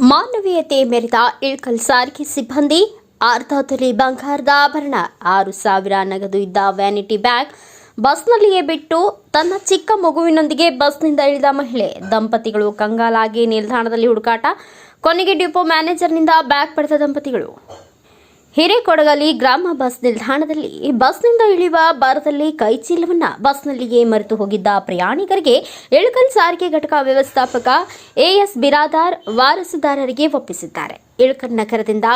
ಮಾನವೀಯತೆ ಮೆರೆದ ಇಳ್ಕಲ್ ಸಾರಿಗೆ ಸಿಬ್ಬಂದಿ ಅರ್ಧ ಬಂಗಾರದ ಆಭರಣ, ಆರು ಸಾವಿರ ನಗದು ಇದ್ದ ವ್ಯಾನಿಟಿ ಬ್ಯಾಗ್ ಬಸ್ನಲ್ಲಿಯೇ ಬಿಟ್ಟು ತನ್ನ ಚಿಕ್ಕ ಮಗುವಿನೊಂದಿಗೆ ಬಸ್ನಿಂದ ಇಳಿದ ಮಹಿಳೆ. ದಂಪತಿಗಳು ಕಂಗಾಲಾಗಿ ನಿಲ್ದಾಣದಲ್ಲಿ ಹುಡುಕಾಟ. ಕೊನೆಗೆ ಡಿಪೋ ಮ್ಯಾನೇಜರ್ನಿಂದ ಬ್ಯಾಗ್ ಪಡೆದ ದಂಪತಿಗಳು. ಹಿರೇಕೊಡಗಲಿ ಗ್ರಾಮ ಬಸ್ ನಿಲ್ದಾಣದಲ್ಲಿ ಬಸ್ನಿಂದ ಇಳಿಯುವ ಬಾರದಲ್ಲಿ ಕೈಚೀಲವನ್ನು ಬಸ್ನಲ್ಲಿಯೇ ಮರೆತು ಹೋಗಿದ್ದ ಪ್ರಯಾಣಿಕರಿಗೆ ಇಳಕಲ್ ಸಾರಿಗೆ ಘಟಕ ವ್ಯವಸ್ಥಾಪಕ ಎಎಸ್ ಬಿರಾದಾರ್ ವಾರಸುದಾರರಿಗೆ ಒಪ್ಪಿಸಿದ್ದಾರೆ. ಇಳಕಲ್ ನಗರದಿಂದ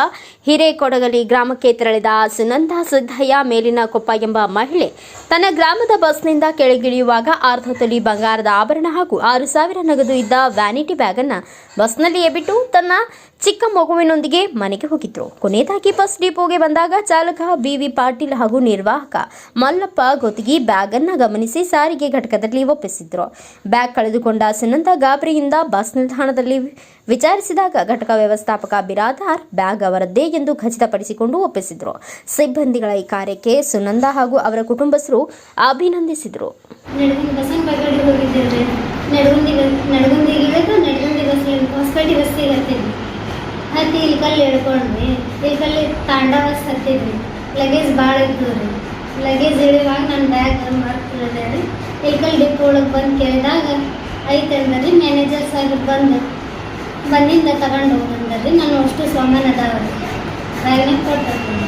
ಹಿರೇಕೊಡಗಲಿ ಗ್ರಾಮಕ್ಕೆ ತೆರಳಿದ ಸುನಂದಾ ಸಿದ್ದಯ್ಯ ಮೇಲಿನ ಕೊಪ್ಪ ಎಂಬ ಮಹಿಳೆ ತನ್ನ ಗ್ರಾಮದ ಬಸ್ನಿಂದ ಕೆಳಗಿಳಿಯುವಾಗ ಅರ್ಧ ತೊಲಿ ಬಂಗಾರದ ಆಭರಣ ಹಾಗೂ ಆರು ಸಾವಿರ ನಗದು ಇದ್ದ ವ್ಯಾನಿಟಿ ಬ್ಯಾಗ್ ಅನ್ನ ಬಸ್ನಲ್ಲಿಯೇ ಬಿಟ್ಟು ತನ್ನ ಚಿಕ್ಕ ಮಗುವಿನೊಂದಿಗೆ ಮನೆಗೆ ಹೋಗಿದ್ರು. ಕೊನೆಯದಾಗಿ ಬಸ್ ಡಿಪೋಗೆ ಬಂದಾಗ ಚಾಲಕ ಬಿವಿ ಪಾಟೀಲ್ ಹಾಗೂ ನಿರ್ವಾಹಕ ಮಲ್ಲಪ್ಪ ಗೊತ್ತಿಗೆ ಬ್ಯಾಗ್ ಅನ್ನ ಗಮನಿಸಿ ಸಾರಿಗೆ ಘಟಕದಲ್ಲಿ ಒಪ್ಪಿಸಿದ್ರು. ಬ್ಯಾಗ್ ಕಳೆದುಕೊಂಡ ಸುನಂದ ಗಾಬರಿಯಿಂದ ಬಸ್ ನಿಲ್ದಾಣದಲ್ಲಿ ವಿಚಾರಿಸಿದಾಗ ಘಟಕ ವ್ಯವಸ್ಥಾಪಕ ಬಿರಾದಾರ್ ಬ್ಯಾಗ್ ಅವರದ್ದೇ ಎಂದು ಖಚಿತಪಡಿಸಿಕೊಂಡು ಒಪ್ಪಿಸಿದ್ರು. ಸಿಬ್ಬಂದಿಗಳ ಈ ಕಾರ್ಯಕ್ಕೆ ಸುನಂದ ಹಾಗೂ ಅವರ ಕುಟುಂಬಸ್ಥರು ಅಭಿನಂದಿಸಿದರು. ಬಸ್ ನಡಗುಂದಿಗೆ ಇಳಿದು ನಡಗುಂದಿ ಬಸ್ ಹೊಸಪೇಟೆ ಬಸ್ಸಿಗೆ ಹತ್ತಿದ್ವಿ ಹತ್ತಿ ಲಗೇಜ್ ಭಾಳ ಇತ್ತು ರೀ. ಲಗೇಜ್ ಇಳಿಯುವಾಗ ನನ್ನ ಬ್ಯಾಗ್ ಮಾಡ್ತಿರೋದೆ ರೀ. ಇಲ್ಕಲ್ಲಿ ಡಿಪೋ ಒಳಗೆ ಬಂದು ಕೇಳಿದಾಗ ಐತೆ ಅಂದ್ರಿ ಮ್ಯಾನೇಜರ್ ಸಾಹೇಬ್ ಬಂದು, ಬಂದಿಂದ ತಗೊಂಡು ಹೋಗಂದ್ರಿ ನಾನು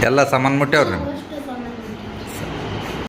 ಎಲ್ಲ ಸಾಮಾನು ಮುಟ್ಟ್ಯಾವ್ರಿ ಅಷ್ಟು